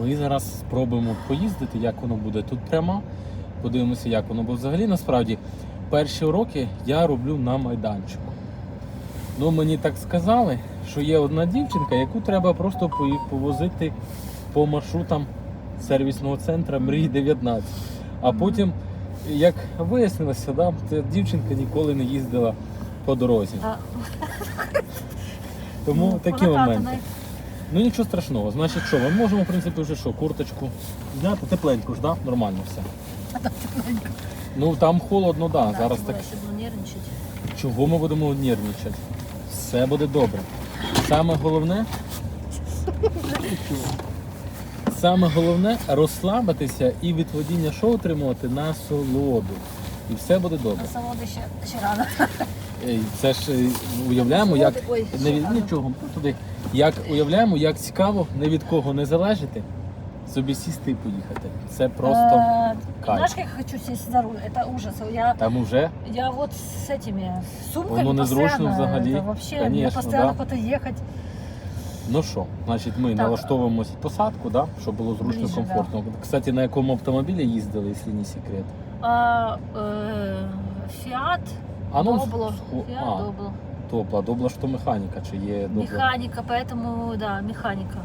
Ми зараз спробуємо поїздити, як воно буде тут прямо. Подивимося, як воно. Бо взагалі насправді перші уроки я роблю на майданчику. Ну, мені так сказали, що є одна дівчинка, яку треба просто повозити по маршрутам сервісного центру Мрій 19. А потім, як вияснилося, да, ця дівчинка ніколи не їздила по дорозі. Тому такі моменти. Ну нічого страшного. Значить, що, ми можемо, в принципі, вже що, курточку зняти, тепленьку ж, да? Нормально все. Ну там холодно, да. Да, Зараз так. Чого ми будемо нервничати? Все буде добре. Саме головне. Саме головне розслабитися і від водіння шоу отримувати насолоду. І все буде добре. На солоди ще, ще рано. Це ж е, уявляємо, як Ой, не від нічого ну, туди. Як уявляємо, як цікаво не від кого не залежати, собі сісти і поїхати. Це просто Э, кайф. Знаешь, как я хочу сесть за руль? Это ужас. Я, там уже я вот с этими сумками Воно незручно постоянно. взагалі. Это вообще, мне Конечно, постоянно да. куда-то ехать. ну що, значить, ми Так. налаштовуємося посадку, да, щоб було зручно, Ближче, комфортно. Кстати, на якому автомобілі їздили, якщо не секрет? А, э, Фиат, А ну, Добло. схо- Фиат а, Добло. Добла, добла ж то механіка, чи є добла? Механика, поэтому, да, механика.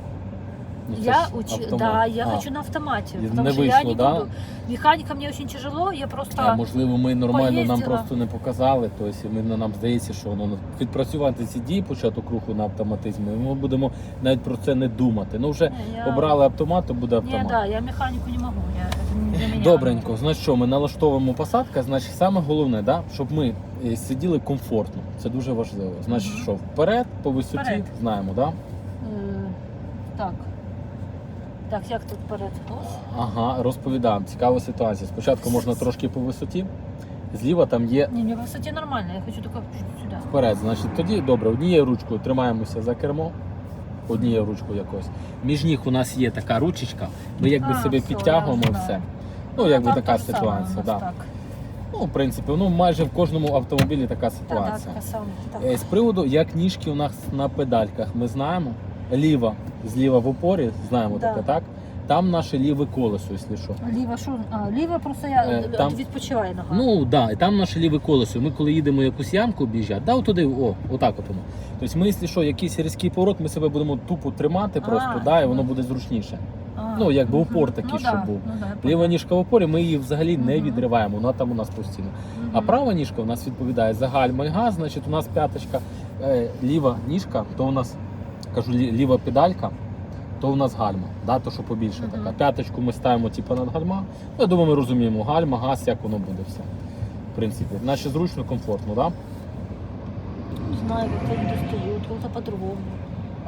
Ну, я автомат. да, я А, хочу на автомате. Не Потому что я не да? буду. Механика мне очень тяжело, я просто... А, можливо, ми нормально нам просто не показали. Тобто ми, нам здається, що воно відпрацювати ці дії, початок руху на автоматизмі, ми будемо навіть про це не думати. Ну вже я- обрали автомат, то буде автомат. да, я механику не могу. Я, Добренько, значить що, ми налаштовуємо посадка, значить саме головне, да, щоб ми е, сиділи комфортно. Це дуже важливо. Значить, що вперед, по висоті, Вперед. знаємо, да? Е, так. Так, як тут перед? Ось. Ага, розповідаємо. Цікава ситуація. Спочатку можна трошки по висоті, зліва там є Не, мне по высоте нормально, я хочу только чуть сюда. вперед. Значить, тоді добре, однією ручкою тримаємося за кермо. Однією ручкою якось. Між ніг у нас є така ручечка. Ми якби А, себе все, підтягуємо я все. Ну, якби така ситуація. Да. Так. Ну, в принципі, ну майже в кожному автомобілі така ситуація. така сама. Так. Е, З приводу, як ніжки у нас на педальках, ми знаємо. Ліва, зліва в опорі, знаємо Да. таке, так? Там наше ліве колесо, якщо що. Ліва що? А, ліва просто я Е, е, там- відпочиваю нога. Ну так, да, і там наше ліве колесо. Ми коли їдемо якусь ямку об'їжджати, да, туди, о, отак от воно. Тобто ми, якщо що, якийсь різкий поворот, ми себе будемо тупо тримати просто, А, да, і воно ну. буде зручніше. А, ну, якби упор такий, ну, щоб да, був. Ну, да, Ліва ніжка в опорі, ми її взагалі не відриваємо, вона там у нас постійно. А права ніжка у нас відповідає за гальма і газ, значить у нас п'яточка, е, ліва ніжка, то у нас кажу, ліва педалька, то у нас гальма, да, то що побільше така. П'яточку ми ставимо типу, над гальма. Ну, я думаю, ми розуміємо, гальма, газ, як воно буде все. В принципі, наче зручно, комфортно, да? Не знаю, как они достают, как-то по-другому.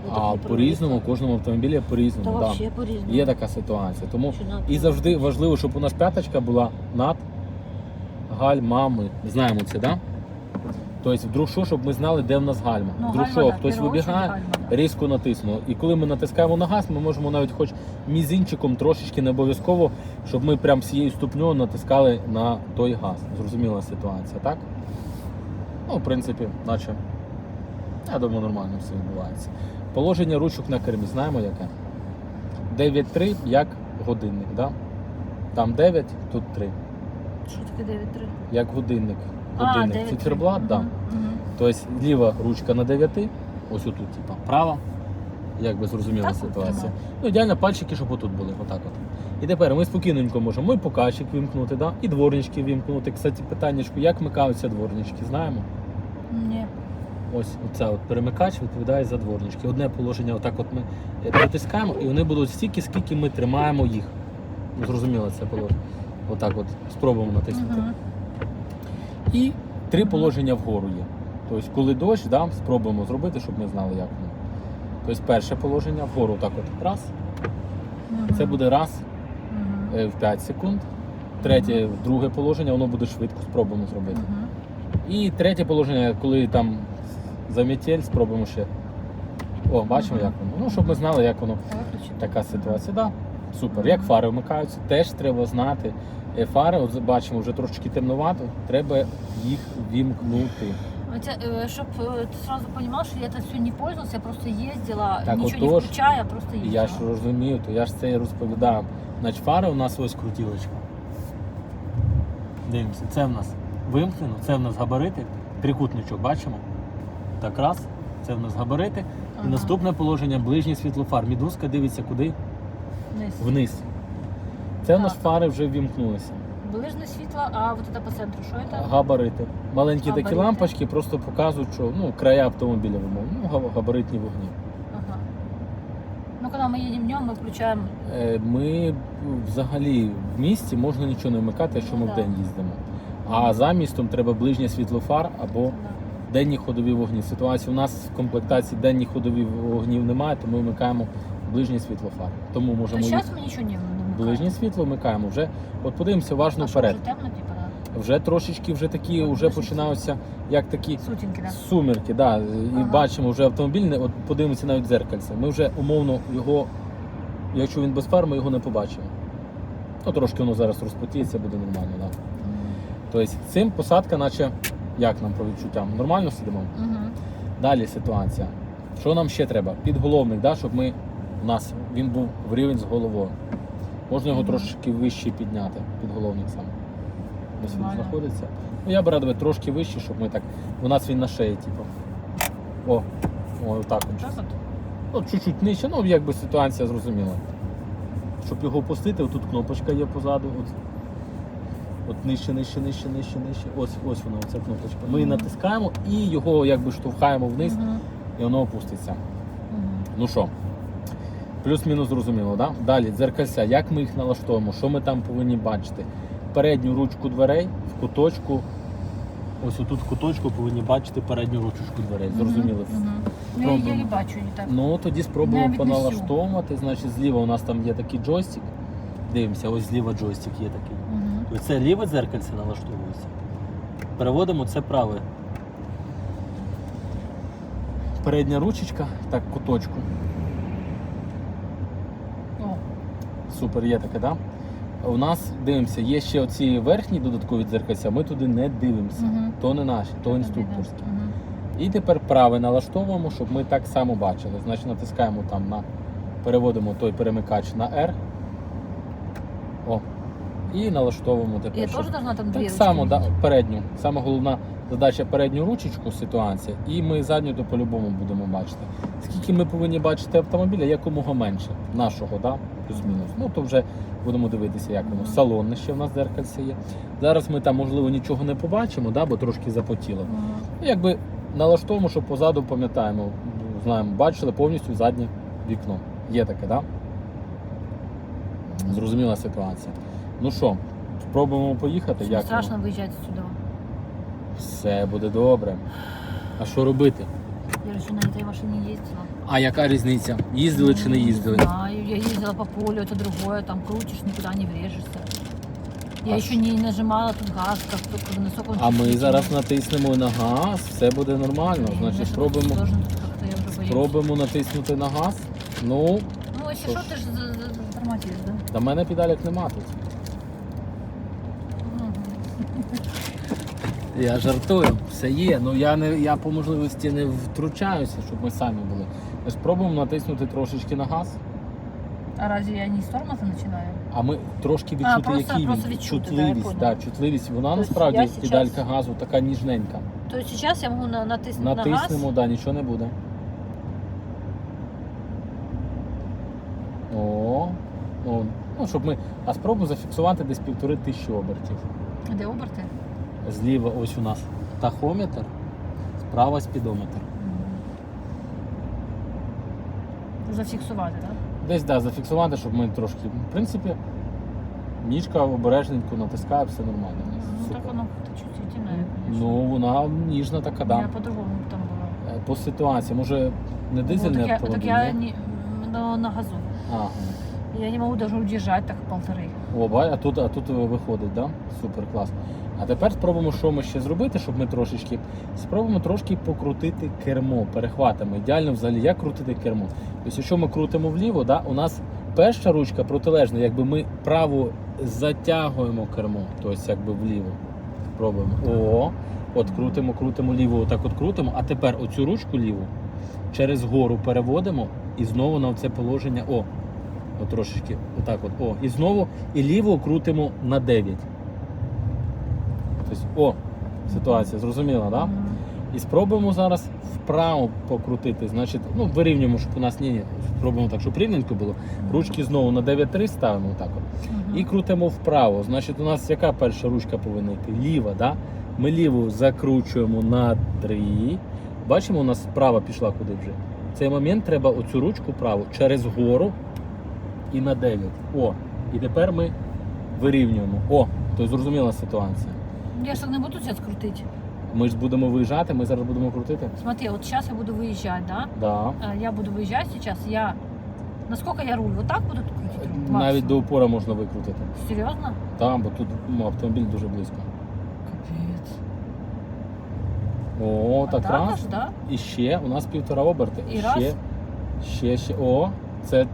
Так А по-різному, у кожному автомобілі по-різному. Да. по-різному. Є така ситуація. Тому і завжди важливо, щоб у нас п'яточка була над гальмами. Знаємо це, да? Тобто, вдруг що, щоб ми знали, де в нас гальма. Ну, вдруг гальма, що, да, хтось вибігає, гальма, да. різко натиснув. І коли ми натискаємо на газ, ми можемо навіть хоч мізинчиком трошечки не обов'язково, щоб ми прям всією ступнею натискали на той газ. Зрозуміла ситуація, так? Ну, в принципі, наче, я думаю, нормально все відбувається. Положення ручок на кермі, знаємо яке? 9-3 як годинник, да? Там 9, тут 3. Що таке 9-3? Як годинник. Годинник. 9-3. Циферблат, да. Мгм. Тобто ліва ручка на 9, ось отут, типа, права. Як би зрозуміла Так, ситуація. Ну, ідеально пальчики, щоб отут були, отак от. І тепер ми спокійненько можемо і покачик вимкнути, да? і дворнички вимкнути. Кстати, питаннячку, як микаються дворнички, знаємо? Ні. Ось оце от перемикач відповідає за дворнички. Одне положення, отак от ми е, притискаємо, і вони будуть стільки, скільки ми тримаємо їх. Зрозуміло це положення. Отак от спробуємо натиснути. Мгм. І три положення вгору є. Тобто, коли дощ, да, спробуємо зробити, щоб ми знали, як воно. Тобто, перше положення вгору так от раз. Мгм. Це буде раз Мгм. е, в 5 секунд. Третє, друге положення, воно буде швидко, спробуємо зробити. Мгм. І третє положення, коли там замітель, спробуємо ще. О, бачимо, Мгм. як воно. Ну, щоб ми знали, як воно. Виключити. Така ситуація. Да. Супер. Як фари вмикаються, теж треба знати. Е, Фари, от бачимо, вже трошечки темнувато, треба їх вімкнути. Чтобы ты сразу понимал, что я это все не пользовался, я просто ездила, Так ничего отож, не включая, просто І ездила. я ж розумію, то я ж це і розповідав. Значить, фара у нас ось крутілочка. Дивимося, це в нас вимкнено, це в нас габарити, трикутничок бачимо. Так раз, це в нас габарити. Ага. І наступне положення ближній світлофар. Мідузка дивиться куди? Вниз. Вниз. Це в нас Так. фари вже ввімкнулися. Ближнее светло, а вот это по центру, что это? Габарити. Маленькі такі Габарити. лампочки просто показують, що ну, края автомобіля вимов. Ну, га- габаритні вогні. Ага. Ну, когда мы едем днем, мы включаем... Е, Ми взагалі в місті можна нічого не вмикати, якщо ми Ну, в да. день їздимо. А за містом треба ближнє світлофар або Да. денні ходові вогні. Ситуація у нас в комплектації денні ходові вогнів немає, тому ми вмикаємо ближнє світлофар. Тому То можемо їх... мы ничего не вмикаем. ближнє світло вмикаємо. Вже от подивимося уважно А вперед. уже темно, типа. Вже трошечки вже такі, вже Ближнє починаються як такі Сутінки, да? сумерки. Да, і бачимо вже автомобіль. От подивимося навіть дзеркальце. Ми вже умовно його, якщо він без фар, ми його не побачимо. Ну, трошки воно зараз розпотіється, буде нормально. Да. Тобто цим посадка, наче як нам по відчуттям? Нормально сидимо? Угу. Далі ситуація. Що нам ще треба? Підголовник, да, щоб ми у нас він був в рівень з головою. Можна його трошки вище підняти, підголовник сам. Ось він знаходиться. Ну я б радив трошки вище, щоб ми так. У нас він на шиї, типу. О, о, отак от. Так от? Ну, чуть-чуть нижче, ну якби ситуація зрозуміла. Щоб його опустити, отут кнопочка є позаду. От, от нижче, нижче, нижче, нижче, нижче. Ось, ось вона, оця кнопочка. Ми її натискаємо і його якби штовхаємо вниз, і воно опуститься. Ну що, плюс-мінус зрозуміло, да? Далі дзеркальця, як ми їх налаштовуємо, що ми там повинні бачити. Передню ручку дверей в куточку. Ось отут в куточку повинні бачити передню ручку дверей. Мгм. Ну, я її бачу не так. Ну тоді спробуємо поналаштовувати. Значить, зліва у нас там є такий джойстик. Дивимося, ось зліва джойстик є такий. Це ліве дзеркальце налаштовується. Переводимо це праве. Передня ручечка, так, куточку. О, Супер, є таке, да? У нас дивимося, є ще оці верхні додаткові дзеркальця, ми туди не дивимося. Мгм. То не наші, то інструкторські. Мгм. І тепер праве налаштовуємо, щоб ми так само бачили. Значить, натискаємо там на переводимо той перемикач на R. І налаштовуємо тепер. Я щоб- должна там две Так само, да, передню. Саме головна задача передню ручечку ситуація, і ми задню то по-любому будемо бачити. Скільки ми повинні бачити автомобіля, якомога менше нашого, да? плюс-мінус. Ну то вже будемо дивитися, як воно. Мгм. Салонне ще в нас дзеркальце є. Зараз ми там, можливо, нічого не побачимо, да, бо трошки запотіло. Ну, Якби налаштовуємо, що позаду пам'ятаємо, знаємо, бачили повністю заднє вікно. Є таке, так? Да? Зрозуміла ситуація. Ну що, спробуємо поїхати? Мне Як воно? страшно выезжать отсюда. Все буде добре. А що робити? Я же еще на этой машине ездила. А яка різниця? Їздили чи не їздили? Не знаю, я ездила по полю, это другое, там крутишь, никуда не врежешься. Я А еще ш- не нажимала тут газ, как только насколько он А ми чувствительный. зараз натиснемо на газ, все буде нормально. Блин, Значить, я же спробуємо, должен тут как-то, я уже боюсь. спробуємо натиснути на газ. Ну, Ну, если Что что, ж. ты же за- за- затормозишь, да? до мене педалек нема тут. Я жартую, все є. Ну я не я по можливості не втручаюся, щоб ми самі були. Ми спробуємо натиснути трошечки на газ, А разве я не с тормоза начинаю? а ми трошки відчути, просто- який просто він відчути, чутливість. да, чутливість. Вона Тобто насправді я сейчас- педалька газу така ніжненька. То сейчас я могу на- натиснуть на Натиснемо, газ? да, нічого не буде. О, о, ну, щоб ми. А спробуємо зафіксувати десь півтори тисячі обертів. Де оберти? Зліва ось у нас тахометр, справа спідометр. Зафіксувати, так? Десь да, зафіксувати, щоб ми трошки. В принципі, ніжка обережненько натискає, все нормально. Ну Супер. так воно конечно. Ну, вона ніжна така, да. меня по-другому там было. Е, По ситуації, може не Ну, дизельний так, я, так я не, на, на газу. Ага. Я не могу даже удержать так полторы. О, бай, а тут, а тут виходить, да? Супер клас. А тепер спробуємо, що ми ще зробити, щоб ми трошечки. Спробуємо трошки покрутити кермо перехватами. Ідеально взагалі, як крутити кермо. Тобто, якщо ми крутимо вліво, да, у нас перша ручка протилежна, якби ми право затягуємо кермо, тобто якби вліво. Спробуємо. О, от крутимо, крутимо ліву, отак от крутимо. А тепер оцю ручку ліву через гору переводимо і знову на це положення. О, от трошечки, отак от. О, і знову і ліву крутимо на 9. Тобто, о, ситуація, зрозуміла, так? Да? І спробуємо зараз вправо покрутити. Значить, ну вирівнюємо, щоб у нас ні, ні, спробуємо так, щоб рівненько було. Ручки знову на 9-3 ставимо так от. І крутимо вправо. Значить, у нас яка перша ручка повинна йти? Ліва, да? Ми ліву закручуємо на 3. Бачимо, у нас справа пішла куди вже. В цей момент треба оцю ручку праву через гору і на 9. О, і тепер ми вирівнюємо. О, то зрозуміла ситуація. Я ж так не буду сейчас крутить. Ми ж будемо виїжджати, ми зараз будемо крутити. Смотри, вот сейчас я буду выезжать, да? Да. Э, Я буду выезжать сейчас, я... Насколько я руль? Вот так буду крутить? руль? Навіть до Максимум? упора можна викрутити. Серьезно? Там, бо тут ну, автомобіль дуже близько. Капец. О, А так так раз. аж, да? І ще у нас півтора оберти. І ще, раз. ще, ще. О, це.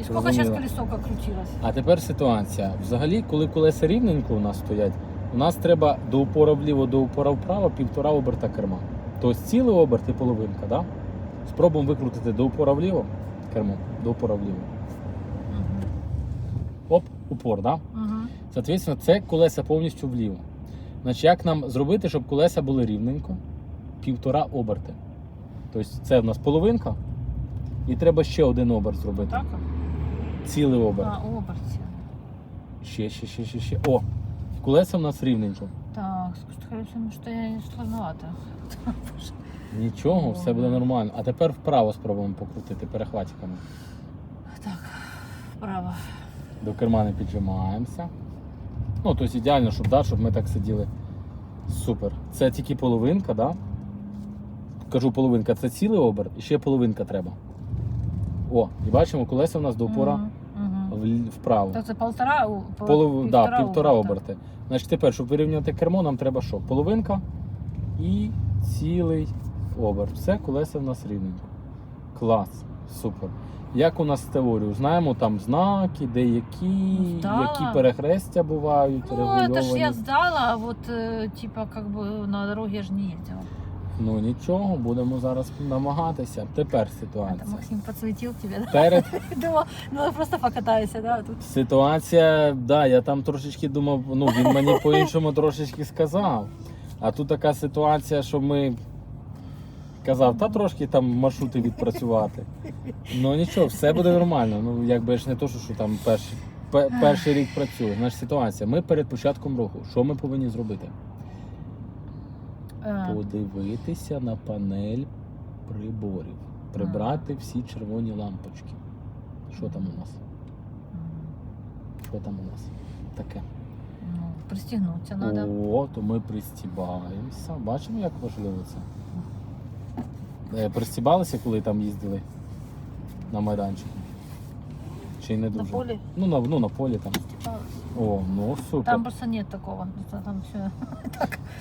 И сколько сейчас Разумела. колесо как крутилось? А тепер ситуація. Взагалі, коли колеса рівненько у нас стоять, у нас треба до упора вліво, до упора вправо півтора оберта керма. Тобто цілий оберт і половинка, да? Спробуємо викрутити до упора вліво кермо, до упора вліво. Оп, упор, да? Мгм. Соответственно, це колеса повністю вліво. Значить, як нам зробити, щоб колеса були рівненько? Півтора оберти. Тобто це в нас половинка, і треба ще один оберт зробити. Так? Цілий оберт. А, оберти. Ще, ще, ще, ще, ще. О! Колеса в нас рівненько. Так, скажу, ну что я не сложновато. Нічого, все буде нормально. А тепер вправо спробуємо покрутити перехватиками. Так, вправо. До керма не піджимаємося. Ну, тобто ідеально, щоб, да, щоб ми так сиділи. Супер. Це тільки половинка, да? Кажу половинка, це цілий оберт, і ще половинка треба. О, і бачимо, колеса в нас до мгм. в- вправо. Так це полтора, у- по- Полов... да, півтора оберта. оберти. Значить, тепер, щоб вирівняти кермо, нам треба що? Половинка і цілий оберт. Все, колеса в нас рівненько. Клас, супер. Як у нас з теорією? Знаємо там знаки, деякі, Здала. які перехрестя бувають, Ну, это ж регульовані. я сдала, а вот э, типа как бы на дороге я ж не ездила. Ну нічого, будемо зараз намагатися. Тепер Это ситуація. Максим подсветил тебе, да? Перед Думал, ну просто покатайся, да, тут. Ситуація, да, я там трошечки думав, ну він мені по-іншому трошечки сказав. А тут така ситуація, що ми казав, та трошки там маршрути відпрацювати. Ну нічого, все буде нормально. Ну якби ж не то, що, що там перший, пе- перший рік працює. Значить ситуація. Ми перед початком руху. Що ми повинні зробити? Э, Подивитися на панель приборів, прибрати всі червоні лампочки. Що там у нас? Що там у нас? Таке. ну, пристегнуться надо. О, то ми пристібаємося. Бачимо, як важливо це. Е, Пристібалися, коли там їздили на майданчику? Чи не На дуже? Ну, на, ну, на полі там. О, ну супер. Там просто нет такого. Там- Там все.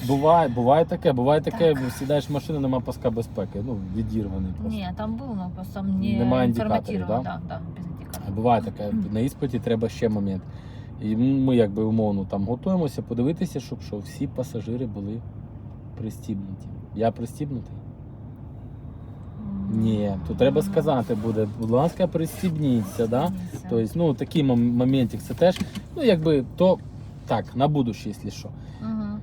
Буває, буває таке, буває таке, сідаєш в машину, нема паска безпеки. Ну, відірваний просто. Не, там был, но просто там не Нема індикаторів, да? Да, да, без А. Буває таке, на іспиті треба ще момент. І ми якби умовно там готуємося подивитися, щоб що всі пасажири були пристібнуті. Я пристібнутий? Ні, то треба сказати буде, будь ласка, пристібніться, да? Тобто, ну такий мом- моментик це теж, ну якби то так, на будуще, якщо що. Мгм.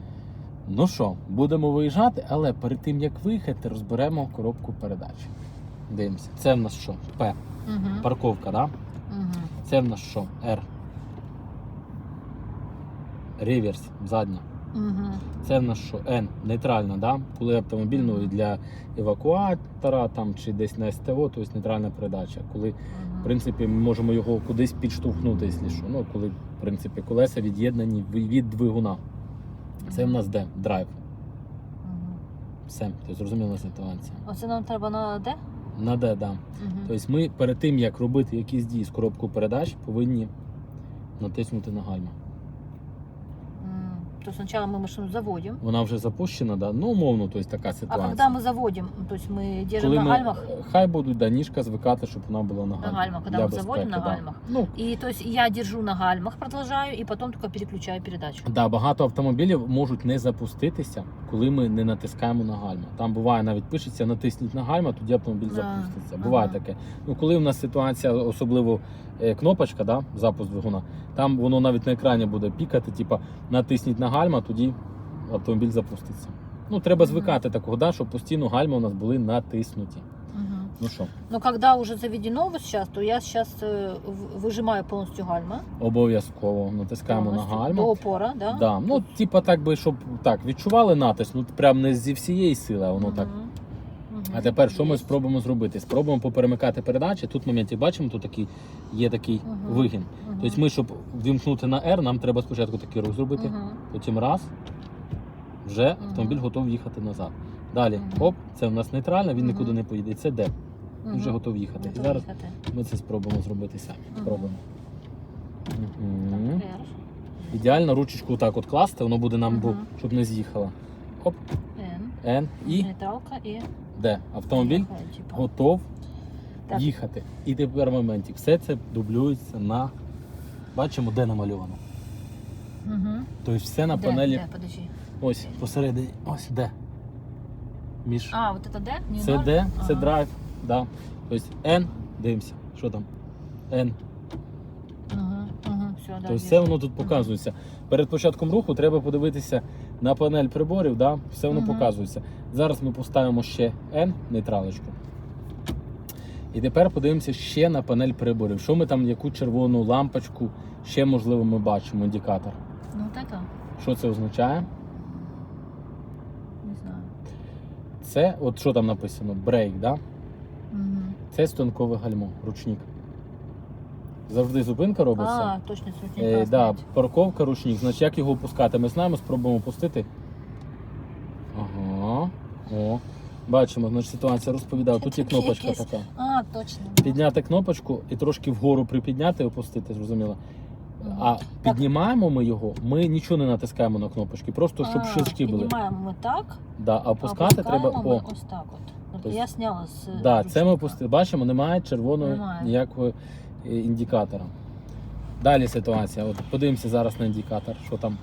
Ну що, будемо виїжджати, але перед тим як виїхати, розберемо коробку передач. Дивимося. Це в нас що? П. Мгм. Парковка, да? Мгм. Це в нас що? Р. Реверс, задня. Мгм. Це в нас що? Н. Нейтральна, да? Коли автомобіль ну, для евакуатора там, чи десь на СТО, тобто нейтральна передача. Коли, в принципі, ми можемо його кудись підштовхнути, якщо що. Ну, коли, в принципі, колеса від'єднані від двигуна. Це в нас де? Драйв. Мгм. Все, ти зрозуміла ситуація. Оце нам треба на де? На де, да. Мгм. Тобто ми перед тим, як робити якісь дії з коробку передач, повинні натиснути на гальма. М. То сначала мы машину заводим, Вона вже запущена, да? ну умовно, тобто така а ситуація. когда мы заводим, то есть мы держим Коли на ми, гальмах, хай будуть да, ніжка звикати, щоб вона була на гальмах. гальмах, коли для ми заводимо на безпеки, да. гальмах. Ну, и то есть я держу на гальмах, продолжаю, и потом только переключаю передачу. Да, багато автомобілів можуть не запуститися, коли ми не натискаємо на гальма. Там буває навіть пишеться натисніть на гальма, тоді автомобіль Да, запуститься. ага. Буває таке. Ну коли в нас ситуація, особливо е, кнопочка, да, запуск двигуна, там воно навіть на екрані буде пікати, типа натисніть на гальма, тоді автомобіль запуститься. Ну треба звикати такого, да, щоб постійно гальма у нас були натиснуті. Мгм. Ну що, Ну, коли вже заведено вот сейчас, то я зараз э, повністю выжимаю гальма. обов'язково натискаємо на гальму. До так? да? Да, ну, типа так би, щоб так відчували натиск, ну прям не зі всієї сили, а воно Мгм. так. А тепер що ми спробуємо зробити? Спробуємо поперемикати передачі. Тут в моменті бачимо, тут такий є такий вигін. Тобто ми, щоб вімкнути на R, нам треба спочатку такий рух зробити, потім раз, вже автомобіль готовий їхати назад. Далі, оп, це в нас нейтральна, він нікуди не поїде. Це D. Він вже готовий їхати. І зараз ми це спробуємо зробити самі. Спробуємо. Ідеально ручечку так от класти, воно буде нам, щоб не з'їхала. Оп, Н. N і Нейтралка і D. Автомобіль типу. готов Так. їхати. І тепер моментик. Все це дублюється на. Бачимо, де намальовано. Мгм. Тобто все на Де? панелі. Де? Подожди. Ось посередині. Ось де. Між. А, вот это Д? Не це де, це Ага. драйв. Да. Тобто N. Дивимося. Що там? N. Ага, ага, все, да. Тобто все воно тут показується. Перед початком руху треба подивитися на панель приборів, да? все воно Мгм. показується. Зараз ми поставимо ще N нейтралочку. І тепер подивимося ще на панель приборів. Що ми там, яку червону лампочку ще можливо ми бачимо, індикатор. Ну это, Що це означає? не знаю. Це, от що там написано? Брейк, да? Мгм. Це станкове гальмо, ручник. Завжди зупинка робиться. А, точно. Е, да, парковка, ручник. Значить, як його опускати? Ми знаємо, спробуємо опустити. Ага. О. Бачимо, значить ситуація розповідала. Тут є кнопочка така. А, точно. Підняти кнопочку і трошки вгору припідняти і опустити, зрозуміло. А піднімаємо ми його, ми нічого не натискаємо на кнопочки, просто щоб шишки були. Піднімаємо ми так, Да, а опускати треба. О, ми ось так от. Тобто- я зняла з да, це ми опустили. Бачимо, немає червоної Немає. ніякого е, індикатора. Далі ситуація. От подивимося зараз на індикатор, що там.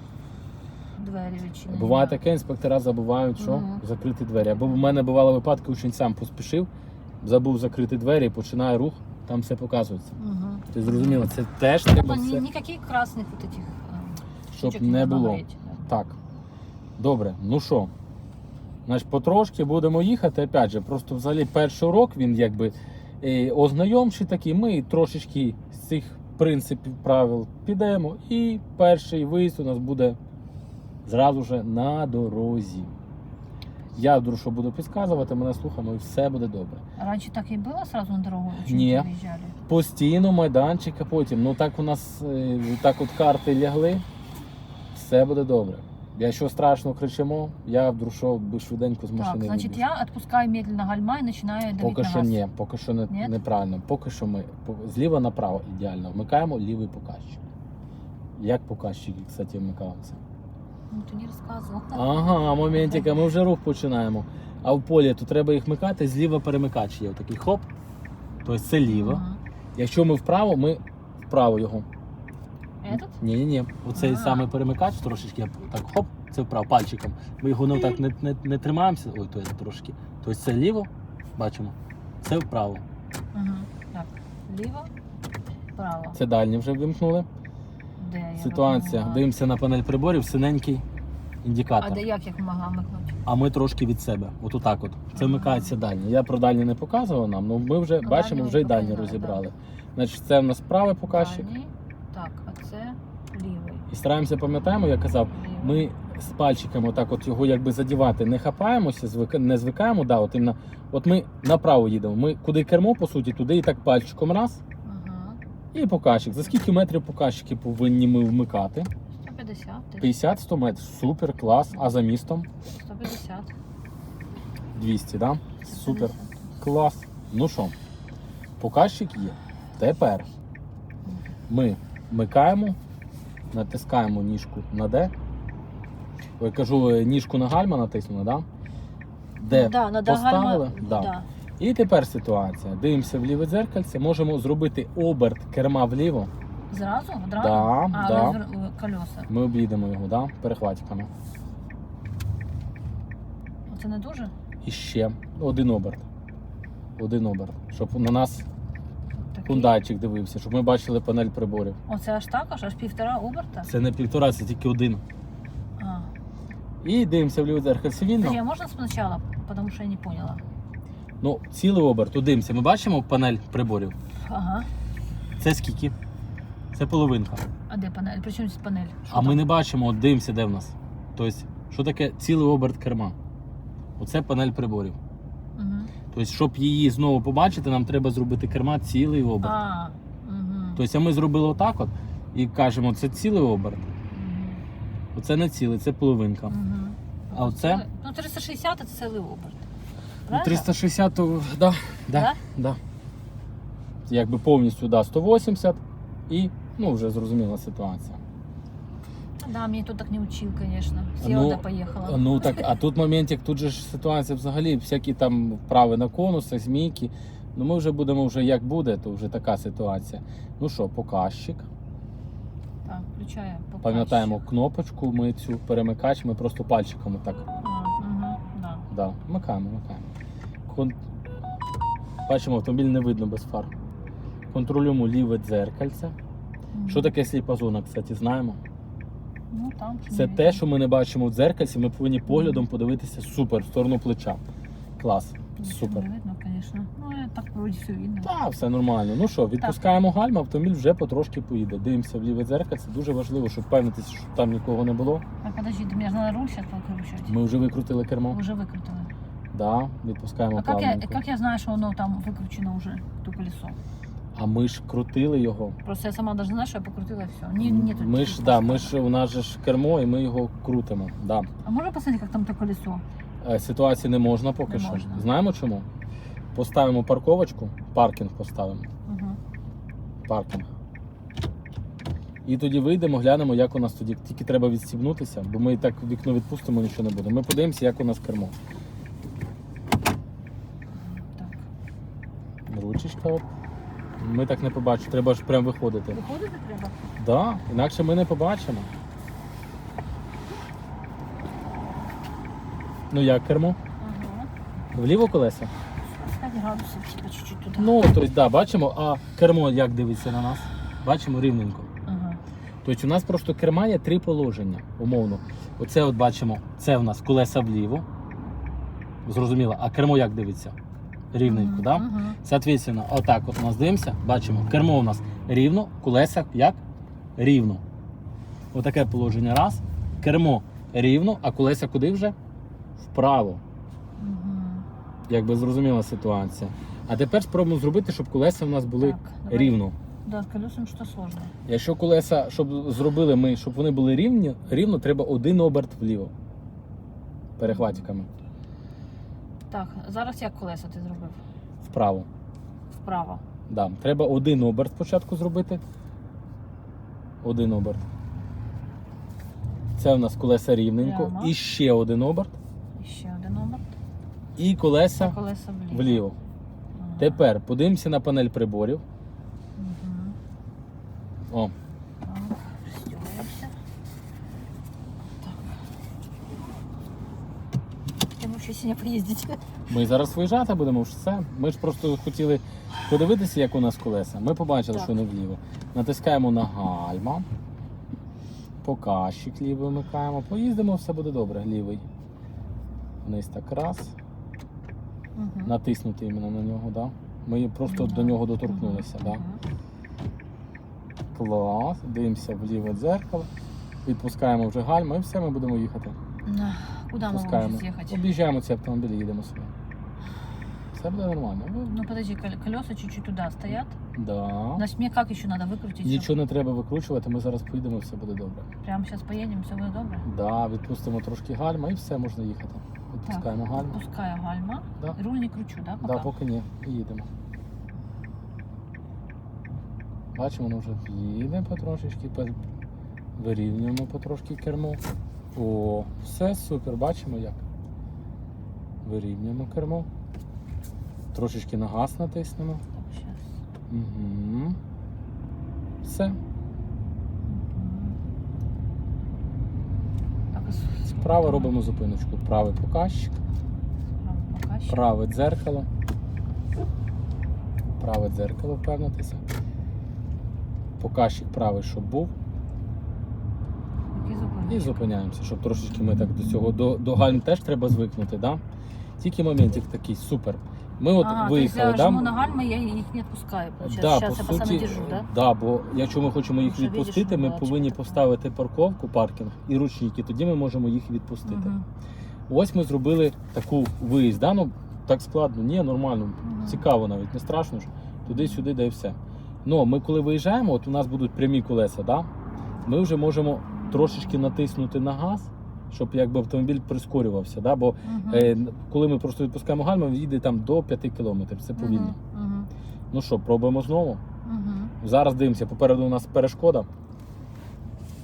Двері відчинені. Буває таке, інспектора забувають, що Мгм. закрити двері. Або в мене бували випадки, учень сам поспішив, забув закрити двері, і починає рух, там все показується. Угу. Ти зрозуміло, це теж треба Ну, все, ни, никаких красных вот этих э, щоб штучек не нужно було. гореть, да. Так. Добре, ну що? Значить, потрошки будемо їхати. Опять же, просто взагалі перший урок він якби ознайомчий такий. Ми трошечки з цих принципів правил підемо. І перший виїзд у нас буде зразу же на дорозі. Я вдруг що буду підказувати, мене слухаємо, і все буде добре. А Раньше так и было сразу на дорогу Не. выезжали? Постійно майданчик, а потім. Ну так у нас е, так от карти лягли, все буде добре. Якщо страшно кричимо, я вдруг швиденько з Так, машини значит, я отпускаю медленно гальма и начинаю давить Поки на що газ. ні, поки що не, Ні? неправильно. Поки що ми по- зліва направо ідеально. Вмикаємо лівий показчик. Як показчики, кстати, вмикаються? Ну, ты не рассказывал. Ага, моментик, а ми вже рух починаємо. А в полі то треба їх вмикати, зліва перемикач є. Такий хоп. Тобто це ліво. Ага. Якщо ми вправо, ми вправо його. Этот? Ні, ні, ні. Оцей А. самий перемикач трошечки так хоп, це вправо пальчиком. Ми його не так не, не, не тримаємося. Ой, то я трошки. Тобто це ліво, бачимо. Це вправо. Ага. Так, лево, право. Це дальнє вже вимкнули. Де я Ситуація. розуміла. Дивимося на панель приборів, синенький А індикатор. де як їх могла микнути? А ми трошки від себе. От отак от. Це вмикається дальнє. Я про дальнє не показував нам, але ми вже А бачимо, вже й ви дальнє показали, розібрали. Значить, це в нас правий показчик. Дальній. Так, а це лівий. І стараємося, пам'ятаємо, я казав, Лівий. ми з пальчиками отак от його якби задівати не хапаємося, звик... не звикаємо. Да, от, іменно, от ми направо їдемо. Ми куди кермо, по суті, туди і так пальчиком раз, Ага. і показчик. За скільки метрів показчики повинні ми вмикати? 150. 50-100 метрів. Супер, клас. А за містом 150. 200, да? Супер, клас. Ну що, показчик є. Тепер ми вмикаємо, натискаємо ніжку на D Я кажу, е, ніжку на гальма натиснули, да? Де да, надо поставили? гальма. Да. Да. І тепер ситуація. Дивимося в ліве дзеркальце, можемо зробити оберт керма вліво. Зразу? Одразу? Да, а, да. розвер- е, колеса. Ми обійдемо його, да? перехватиками. Це не дуже? І ще один оберт. Один оберт. Щоб на нас. Хундайчик дивився, щоб ми бачили панель приборів. Оце аж так, аж півтора оберта? Це не півтора, це тільки один. А. І дивимося в ліве дзеркальце вільно. Подожди, а можно сначала? Потому что я не поняла. Ну, цілий оберт, то дивимося. Ми бачимо панель приборів. Ага. Це скільки? Це половинка. А де панель? При чому здесь панель? Що А ми не бачимо, от дивимося, де в нас. Тобто, що таке цілий оберт керма? Оце панель приборів. Тобто, щоб її знову побачити, нам треба зробити керма цілий оберт. А, угу. Тобто, а ми зробили отак от і кажемо, це цілий оберт. Оце не цілий, це половинка. А оце? Ну, 360 це цілий оберт. Ну, Правильно? 360, то, да, да, Да? да. Якби повністю да, 180 і ну, вже зрозуміла ситуація. Да, мне тут так не учил, конечно. Ну, Села да. Ну так, а тут моментик, тут же ж ситуація взагалі, всякі там вправи на конусах, змійки. Ну ми вже будемо вже як буде, то вже така ситуація. Ну що, показчик. Так, включаю. показчик. Пам'ятаємо кнопочку, ми цю перемикач, ми просто пальчиками так. Угу, да. Да, вмикаємо, вмикаємо. Кон... Бачимо, автомобіль не видно без фар. Контролюємо ліве дзеркальце. Що таке сліпа зона, кстати, знаємо. Ну, там, Це не те, видно. що ми не бачимо в дзеркальці, ми повинні поглядом подивитися супер в сторону плеча. Клас. Нічого Супер. Не видно, конечно. Ну, я так вроде все видно. Так, все нормально. Ну що, відпускаємо гальма, автомобіль вже потрошки поїде. Дивимося в ліве дзеркальце. Дуже важливо, щоб впевнитися, що там нікого не було. Так, подожди, ты меня же надо руль сейчас покручивать. Ми вже викрутили кермо. Уже выкрутила. Да, відпускаємо А как я, плавненько. как я знаю, что оно там выкручено уже, то колесо? А ми ж крутили його. Просто я сама даже знаю, что я покрутила все. Не, нету ми ж, да, ми ж у нас же ж кермо, і ми його крутимо. Да. А можно посмотреть, как там то колесо? Е, Ситуації не можна поки Не що. можна. Знаємо чому? Поставимо парковочку, паркінг поставимо. Угу. Паркінг. І тоді вийдемо, глянемо, як у нас тоді. Тільки треба відстібнутися, бо ми і так вікно відпустимо, нічого не буде. Ми подивимося, як у нас кермо. Так. Ручечка. Ми так не побачимо, треба ж прям виходити. Виходити треба? Да, інакше ми не побачимо. Ну як кермо? Ага. Вліво колеса? 5 градусів, типа чуть-чуть туди. Ну, тобто, да, бачимо, а кермо як дивиться на нас? Бачимо рівненько. Ага. Тобто у нас просто керма є три положення, умовно. Оце от бачимо, це в нас колеса вліво. Зрозуміло, а кермо як дивиться? Рівненько? Да? Соответственно, отак от у нас дивимося, бачимо, кермо у нас рівно, колеса як? Рівно. Отаке положення раз. Кермо рівно, а колеса куди вже? Вправо. Якби зрозуміла ситуація. А тепер спробуємо зробити, щоб колеса в нас були Так, давай. рівно. Да, з колесом що сложно. Якщо колеса, щоб зробили ми, щоб вони були рівні, рівно треба один оберт вліво. Перехватиками. Так, зараз як колеса ти зробив? Вправо. Вправо. Да. Треба один оберт спочатку зробити. Один оберт. Це у нас колеса рівненько. Прямо. І ще один оберт. І ще один номер. І Це колеса колеса вліво. вліво. Ага. Тепер подивимося на панель приборів. Мгм. О, Так, пристегиваемся. Так. Вообще сегодня. Ми зараз виїжджати будемо все. Ми ж просто хотіли подивитися, як у нас колеса. Ми побачили, Так. що не вліво. Натискаємо на гальма. Показчик лівий вмикаємо. Поїздимо, все буде добре. Лівий. Вниз так раз. Мгм. Натиснути іменно на нього, да? Ми просто Ну, до нього доторкнулися. Да? Мгм. Клас. Дивимося в ліве дзеркало. Відпускаємо вже гальма і все, ми будемо їхати. На, Куда мы можем Пускаємо. сейчас ехать? Об'їжджаємо ці автомобілі, їдемо собі. Все буде нормально. Ви- Ну подожди, кол- колеса чуть-чуть туда стоят. Да. Значит, мне как еще надо выкрутить? Нічого не треба викручувати, ми зараз поїдемо, все буде добре. Прямо сейчас поедем, все будет добре? Да, відпустимо трошки гальма і все можна їхати. Відпускаємо гальма. Пускаю гальма. Да. Руль не кручу, да, пока? Да, поки ні, і їдемо. Бачимо, воно вже їде потрошечки, вирівнюємо потрошки кермо. О, все супер, бачимо як. Вирівнюємо кермо. Трошечки на газ натиснемо. Угу. Все. Справа робимо зупиночку. Правий показчик. праве дзеркало. Праве дзеркало впевнитися. Показчик правий, щоб був. І зупиняємося, щоб трошечки ми так до цього. До, до гальм теж треба звикнути, да? Тільки моментик такий, супер. Ми от Ага, виїхали, то я жму на гальма, я их не отпускаю. Да, по я суті, держу, да? да, бо якщо ми хочемо їх Вже видиш, відпустити, ми повинні поставити парковку, паркінг і ручники, тоді ми можемо їх відпустити. Мгм. Ось ми зробили таку виїзд. Да? Ну, так складно, ні, нормально, Мгм. цікаво навіть, не страшно ж. Туди-сюди, да і все. Ну, ми коли виїжджаємо, от у нас будуть прямі колеса, да? ми вже можемо трошечки натиснути на газ, щоб якби автомобіль прискорювався. Да? Бо е, коли ми просто відпускаємо гальма, він їде там до 5 км. Це повільно. Ну що, пробуємо знову. Зараз дивимося, попереду у нас перешкода.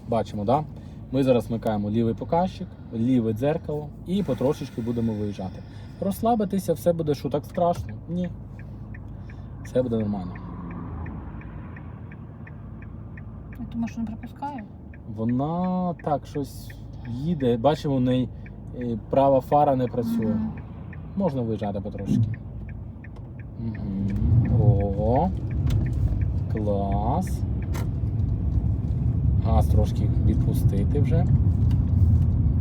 Бачимо, да? Ми зараз вмикаємо лівий показчик, ліве дзеркало і потрошечки будемо виїжджати. Розслабитися, все буде, що так страшно. Ні. Все буде нормально. Думаю, що не пропускаю. Вона так щось їде. Бачимо, у неї е, права фара не працює. Можна виїжджати потрошки. О, клас. Газ трошки відпустити вже.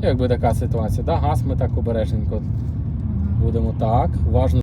Якби така ситуація. Да? Газ ми так обережненько будемо так. Важно